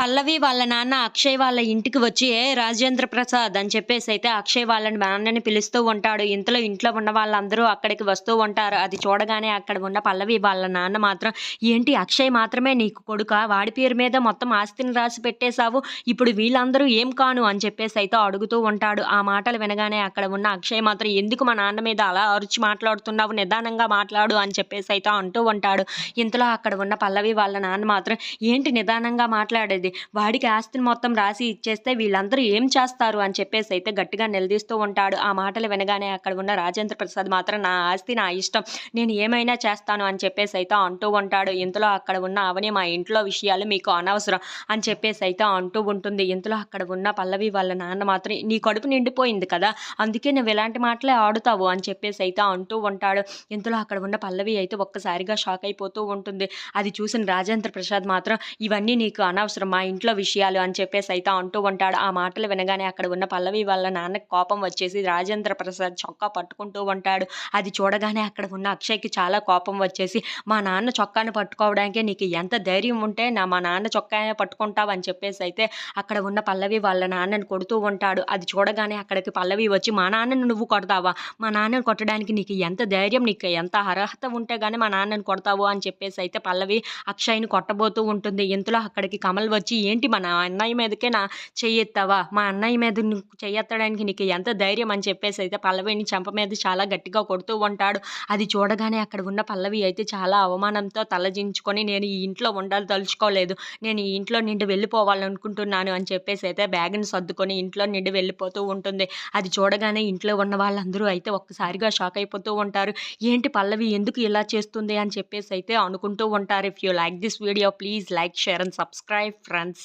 పల్లవి వాళ్ళ నాన్న అక్షయ్ వాళ్ళ ఇంటికి వచ్చి ఏ రాజేంద్ర ప్రసాద్ అని చెప్పేసి అయితే అక్షయ్ వాళ్ళ నాన్నని పిలుస్తూ ఉంటాడు. ఇంతలో ఇంట్లో ఉన్న వాళ్ళందరూ అక్కడికి వస్తూ ఉంటారు. అది చూడగానే అక్కడ ఉన్న పల్లవి వాళ్ళ నాన్న మాత్రం ఏంటి అక్షయ్ మాత్రమే నీకు కొడుక? వాడి పేరు మీద మొత్తం ఆస్తిని రాసి పెట్టేశావు. ఇప్పుడు వీళ్ళందరూ ఏం కాను? అని చెప్పేసి అయితే అడుగుతూ ఉంటాడు. ఆ మాటలు వినగానే అక్కడ ఉన్న అక్షయ్ మాత్రం ఎందుకు మా నాన్న మీద అలా అరుచి మాట్లాడుతున్నావు? నిదానంగా మాట్లాడు అని చెప్పేసి అయితే అంటూ ఉంటాడు. ఇంతలో అక్కడ ఉన్న పల్లవి వాళ్ళ నాన్న మాత్రం ఏంటి నిదానంగా మాట్లాడేది? వాడికి ఆస్తిని మొత్తం రాసి ఇచ్చేస్తే వీళ్ళందరూ ఏం చేస్తారు అని చెప్పేసి అయితే గట్టిగా నిలదీస్తూ ఉంటాడు. ఆ మాటలు వినగానే అక్కడ ఉన్న రాజేంద్ర ప్రసాద్ మాత్రం నా ఆస్తి నా ఇష్టం నేను ఏమైనా చేస్తాను అని చెప్పేసి అయితే అంటూ ఉంటాడు. ఇంతలో అక్కడ ఉన్న అవని మా ఇంట్లో విషయాలు మీకు అనవసరం అని చెప్పేసి అయితే అంటూ ఉంటుంది. ఇంతలో అక్కడ ఉన్న పల్లవి వాళ్ళ నాన్న మాత్రం నీ కడుపు నిండిపోయింది కదా అందుకే నువ్వు ఇలాంటి మాటలే ఆడుతావు అని చెప్పేసి అయితే అంటూ ఉంటాడు. ఇంతలో అక్కడ ఉన్న పల్లవి అయితే ఒక్కసారిగా షాక్ అయిపోతూ ఉంటుంది. అది చూసిన రాజేంద్ర ప్రసాద్ మాత్రం ఇవన్నీ నీకు అనవసరం మా ఇంట్లో విషయాలు అని చెప్పేసి అయితే అంటూ ఉంటాడు. ఆ మాటలు వినగానే అక్కడ ఉన్న పల్లవి వాళ్ళ నాన్నకి కోపం వచ్చేసి రాజేంద్ర ప్రసాద్ చొక్కా పట్టుకుంటూ ఉంటాడు. అది చూడగానే అక్కడ ఉన్న అక్షయ్కి చాలా కోపం వచ్చేసి మా నాన్న చొక్కాను పట్టుకోవడానికి నీకు ఎంత ధైర్యం ఉంటే నా మా నాన్న చొక్కానే పట్టుకుంటావు అని చెప్పేసి అయితే అక్కడ ఉన్న పల్లవి వాళ్ళ నాన్నని కొడుతూ ఉంటాడు. అది చూడగానే అక్కడికి పల్లవి వచ్చి మా నాన్నను నువ్వు కొడతావా? మా నాన్నని కొట్టడానికి నీకు ఎంత ధైర్యం నీకు ఎంత అర్హత ఉంటే కానీ మా నాన్నని కొడతావు అని చెప్పేసి అయితే పల్లవి అక్షయ్ని కొట్టబోతూ ఉంటుంది. ఇంతలో అక్కడికి కమల్ వచ్చి వచ్చి ఏంటి మన అన్నయ్య మీదకే నా చెయ్యెత్తావా? మా అన్నయ్య మీద నువ్వు చెయ్యెత్తడానికి నీకు ఎంత ధైర్యం? అని చెప్పేసి అయితే పల్లవిని చెంప మీద చాలా గట్టిగా కొడుతూ ఉంటాడు. అది చూడగానే అక్కడ ఉన్న పల్లవి అయితే చాలా అవమానంతో తలజించుకొని నేను ఈ ఇంట్లో ఉండాలి తలుచుకోలేదు. నేను ఈ ఇంట్లో నిండు వెళ్ళిపోవాలనుకుంటున్నాను అని చెప్పేసి అయితే బ్యాగ్ని సర్దుకొని ఇంట్లో నిండి వెళ్ళిపోతూ ఉంటుంది. అది చూడగానే ఇంట్లో ఉన్న వాళ్ళందరూ అయితే ఒక్కసారిగా షాక్ అయిపోతూ ఉంటారు. ఏంటి పల్లవి ఎందుకు ఇలా చేస్తుంది? అని చెప్పేసి అయితే అనుకుంటూ ఉంటారు. If you like this video please like share and subscribe friends